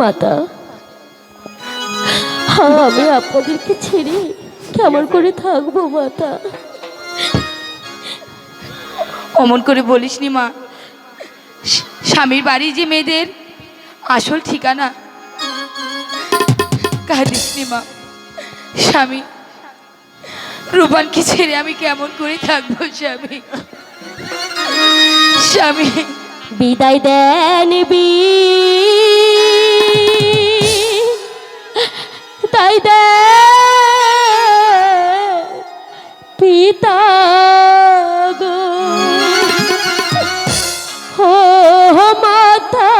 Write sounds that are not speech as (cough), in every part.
মাতা। হ্যাঁ আমি আপনাদেরকে ছেড়ে কেমন করে থাকব মাতা? অমন করে বলিস নি মা। স্বামীর বাড়ি যে মেয়েদের আসল ঠিকানা কাঁদিসনি মা। স্বামী রূপানকে ছেড়ে আমি কেমন করে থাকব স্বামী? স্বামী বিদায় দেন তাই দে পিতা গো। হো মাতা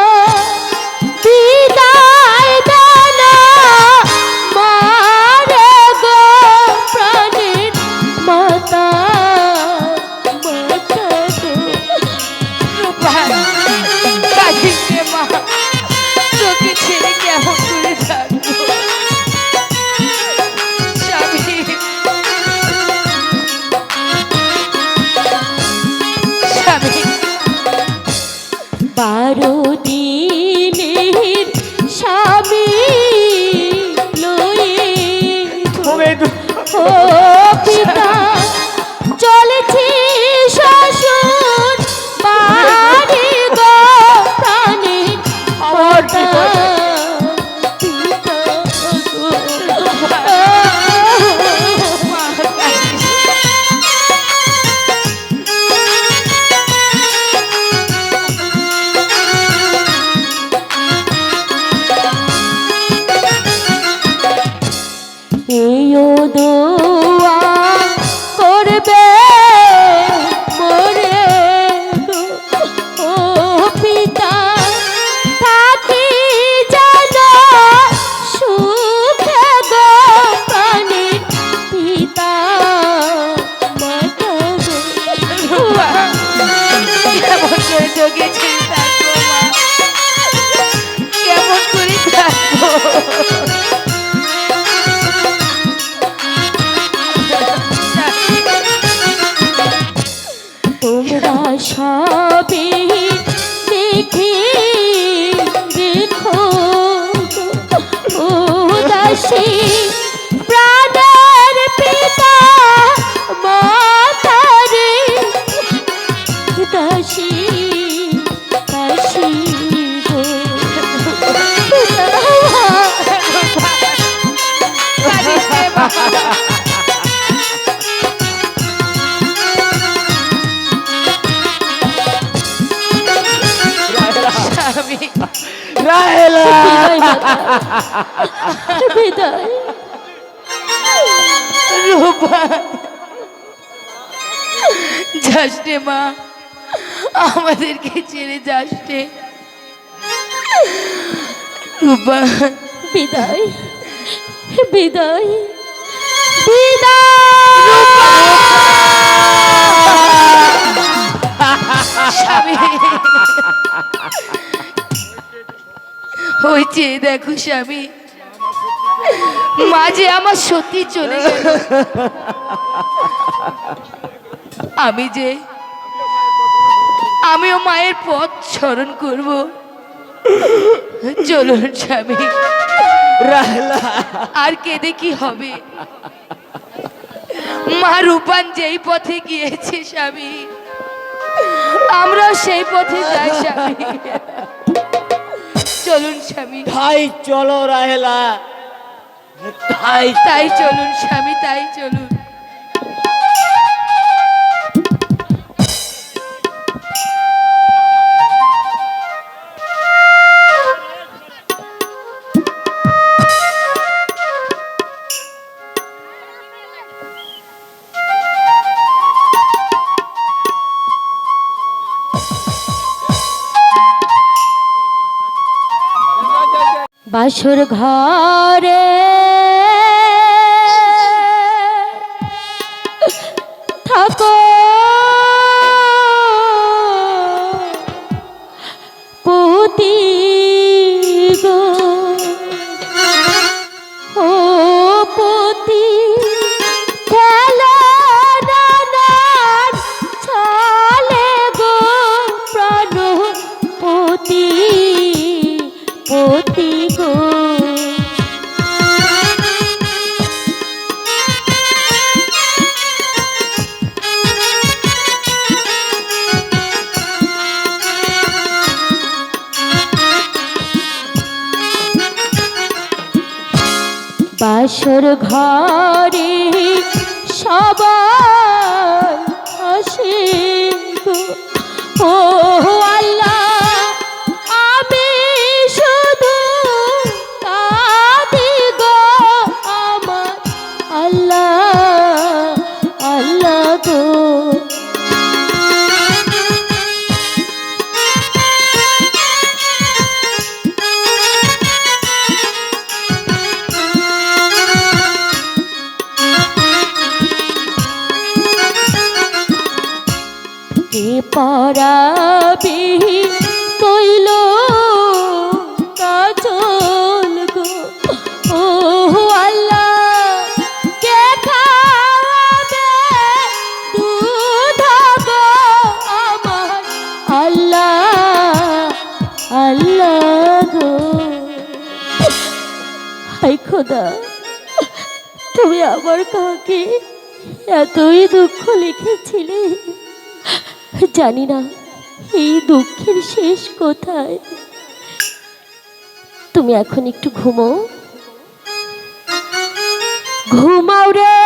দাসী প্রাণের পিতা মাতারে দাসী দাসী গো বিদায় যাস মা আমাদেরকে ছেড়ে যাস রে। রূপা। বিদায় বিদায় স্বামী। ওই দেখো স্বামী। মাঝে আমার সত্যি চলে গেল। আমি যে, আমিও মায়ের পথ স্মরণ করব। চলুন স্বামী। আর কেঁদে কি হবে? মা রূপান যেই পথে গিয়েছে স্বামী আমরা সেই পথে যাই স্বামী। চলুন স্বামী। তাই চলো রাহেলা। তাই তাই চলুন স্বামী তাই চলুন। বাসর ঘরে বাসর ঘরে কে পরাবি? তৈল কাজল গো। ও আল্লাহ, কে খাওয়াবে দুধ গো আমার? আল্লাহ আল্লাহ গো। হাই খোদা, তুমি আমার কাকে এতই দুঃখ লিখেছিলে। জানি না এই দুঃখের শেষ কোথায়? তুমি এখন একটু ঘুমো ঘুমাও রে!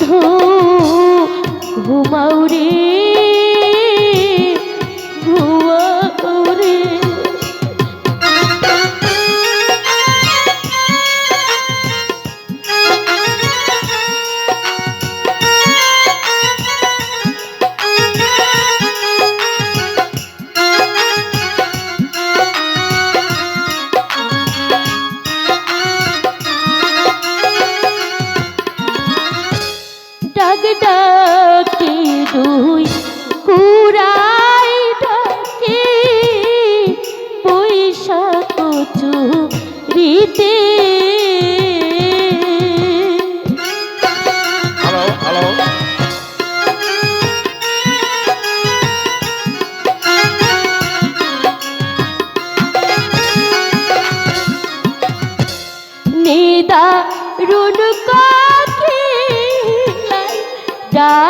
বন্ধু ada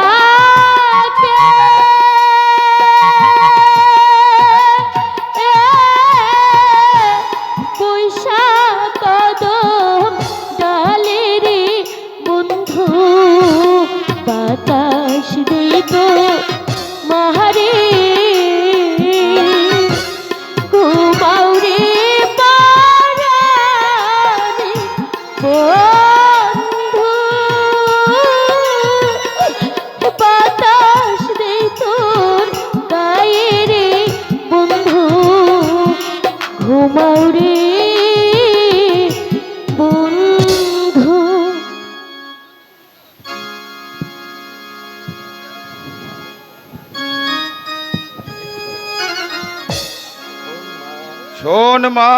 শোন মা।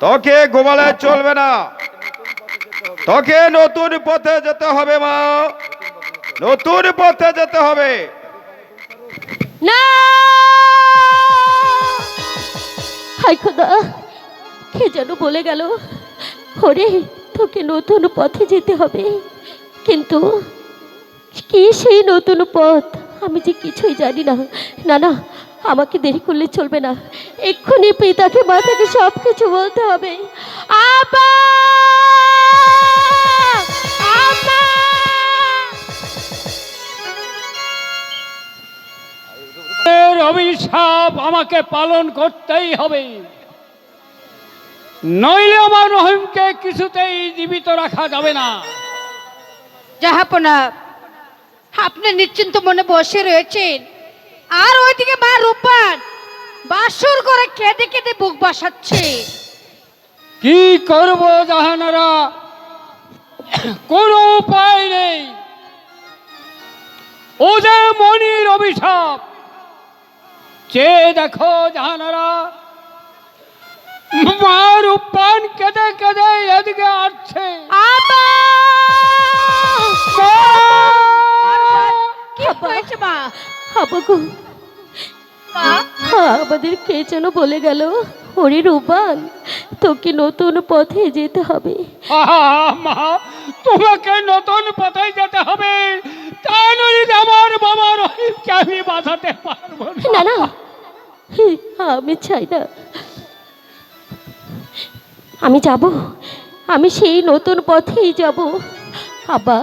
তোকে ঘুমালে চলবে না। তোকে নতুন পথে যেতে হবে মা। নতুন পথে যেতে হবে। কে যেন বলে গেল, ওরে, তোকে নতুন পথে যেতে হবে। কিন্তু কি সেই নতুন পথ? আমি যে কিছুই জানি না না, আমাকে দেরি করলে চলবে না। এক্ষুনি পিতাকে মাতাকে সব কিছু বলতে হবে। অভিশাপ আমাকে পালন করতেই হবে। নইলে আমার রহিমকে কিছুতেই জীবিত রাখা যাবে না। জাহাপনা আপনি নিশ্চিন্ত মনে বসে রয়েছেন আর ওইদিকে মা রূপান বাসর করে কেঁদে কেঁদে বুক বাসাচ্ছে। কি করব জাহানারা? কোনো উপায় নেই। ও যে মনির অভিশাপ। চেয়ে দেখো জাহানারা মার উপান কেঁদে কেঁদে এদিকে আসছে। আপা কি হয়েছে মা? হাবাগো মা? আমাদের কে যেন বলে গেল হরি রূপান তোকে নতুন পথে যেতে হবে। মা তোমাকে নতুন পথে যেতে হবে। তা নইলে আমার বাবা রহিমকে আমি বাঁচাতে পারব না। না আমি চাই না। আমি যাব আমি সেই নতুন পথেই যাব। আবা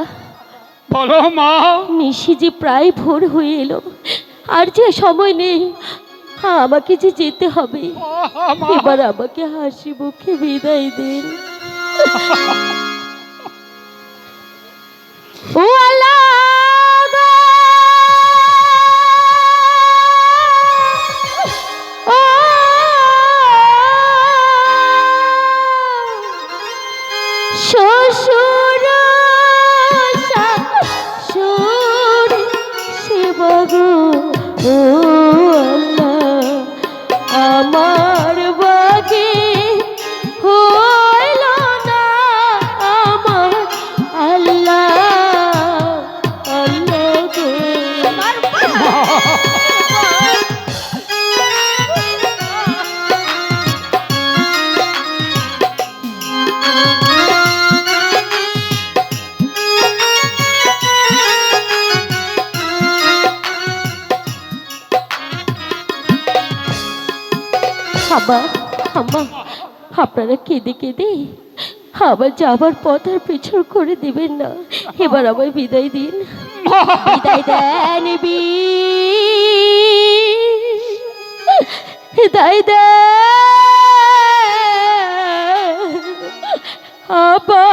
বলো মা। নিশি যে প্রায় ভোর হয়ে এলো। আর যে সময় নেই আমাকে যে যেতে হবে। এবার আমাকে হাসি মুখে বিদায় দিন। ও আল্লাহ গো! আপনারা কেঁদে কেঁদে আবার যাবার পথ আর পিছন করে দিবেন না। এবার আমায় বিদায় দিন। বিদায় দেন বিদায় দেন। আবা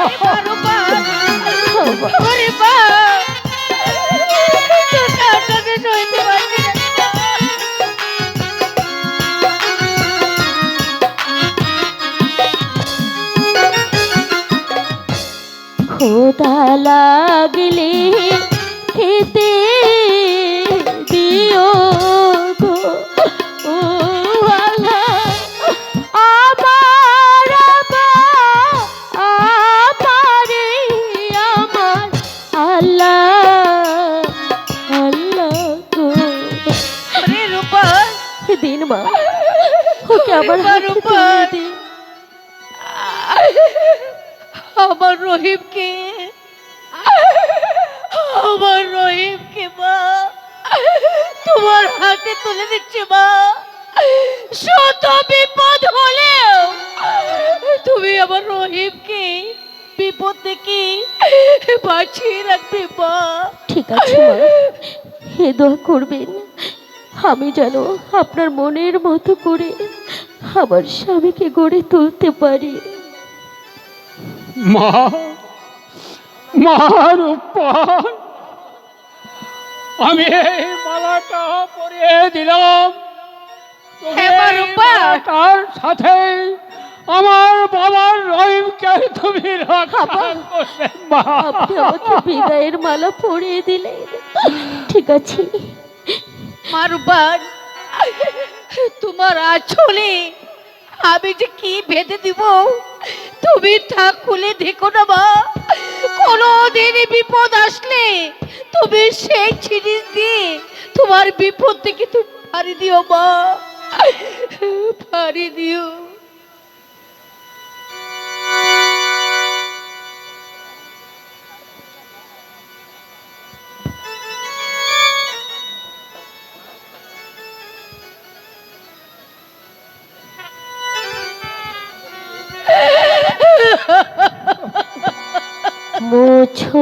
Oh, (laughs) রূপান দিন মা ওকে আমার হাতে তুলে দিন আমার রহিমকে আমার রহিমকে মা তোমার হাতে তুলে দিচ্ছে মা। শত বিপদ হলেও তুমি আমার রহিমকে বিপদ থেকে বাঁচিয়ে রাখবে মা। ঠিক আছে মা। হে দোয়া করবেন। আমি যেন আপনার মনের মতো করে আমার স্বামীকে গড়ে তুলতে পারি। মা মার আমি এই মালাটা পরিয়ে দিলাম। তুমি হ্যাঁ, সাথে আমার বাবার রহিমকে তুমি আপনি আমাকে বিদায়ের মালা পরিয়ে দিলেন। ঠিক আছে। মারুবান তোমার আছলে আমি যে কি বেঁধে দিব, তুমি ঠাক খুলে দেখো না মা। কোনো কোনোদিনই বিপদ আসলে তুমি সেই জিনিস দিয়ে তোমার বিপদ থেকে তুমি পারি দিও মা। পারি দিও। মোছো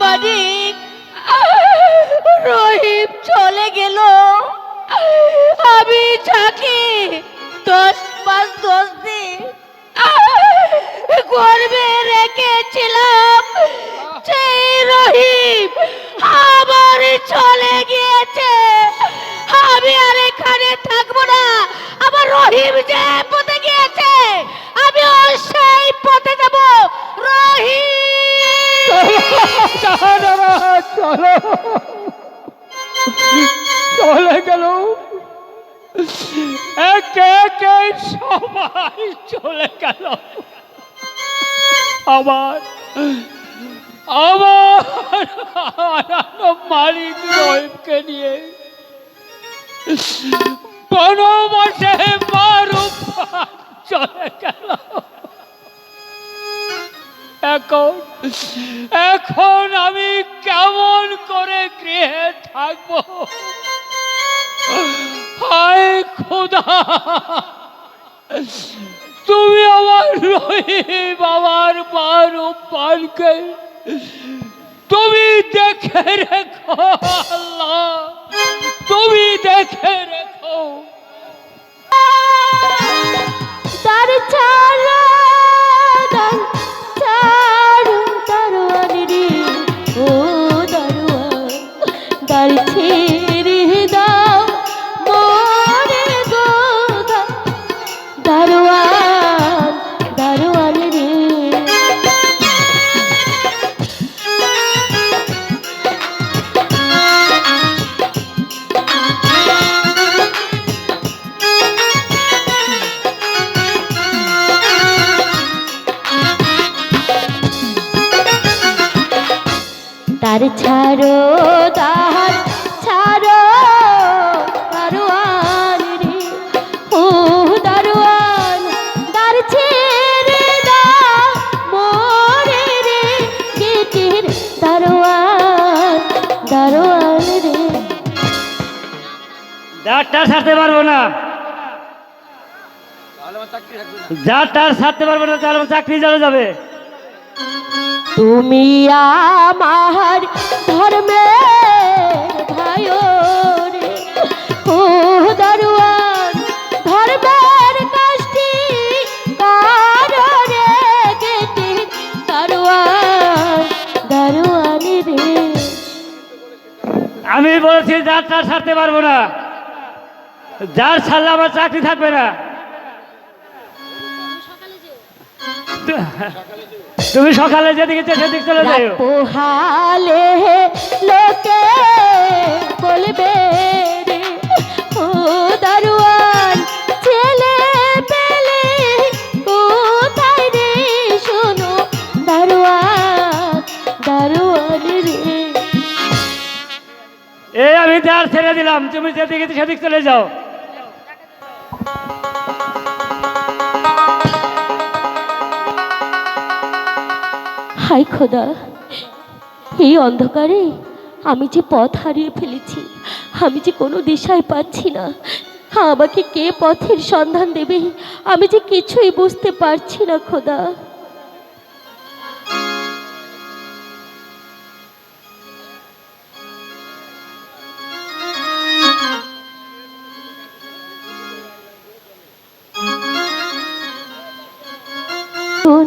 মানিক রহিম চলে গেল। আমি যাকে দশ পাঁচ দশ দিন। গর্বে রেখেছিলাম। সেই রহিম আবার চলে গিয়েছে। আমি আর এখানে থাকব না। আমার রহিম যে চলো। চলে গেল। সবাই চলে গেল। আবার আবার মালিক রহিমকে নিয়ে। বনবাসে মারুপ চলে গেল। এখন এখন আমি কেমন করে গৃহে থাকব? হায় খোদা! তুমি আমার রহিম, আমার মার পালকে তুমি দেখে রেখো আল্লাহ। তুমি দেখে রেখো যারটা ছাড়তে পারব না। যারটা ছাড়তে পারব না তাহলে চাকরি চলে যাবে। তুমি আমার ভাই ধর্মের গেটি দারোয়ান দারোয়ান রে। আমি বলেছি যারটা ছাড়তে পারব না। যার ছাড়লে আমার চাকরি থাকবে না। তুমি সকালে যেদিকে সেদিক চলে যাও পোহালে লোকে বলবে এই আমি যার ছেড়ে দিলাম। তুমি যেদিকে সেদিক চলে যাও। হাই খোদা। এই অন্ধকারে আমি যে পথ হারিয়ে ফেলেছি, আমি যে কোনো দিশায় পাচ্ছি না, আমাকে কে পথের সন্ধান দেবে, আমি যে কিছুই বুঝতে পারছি না খোদা। কোন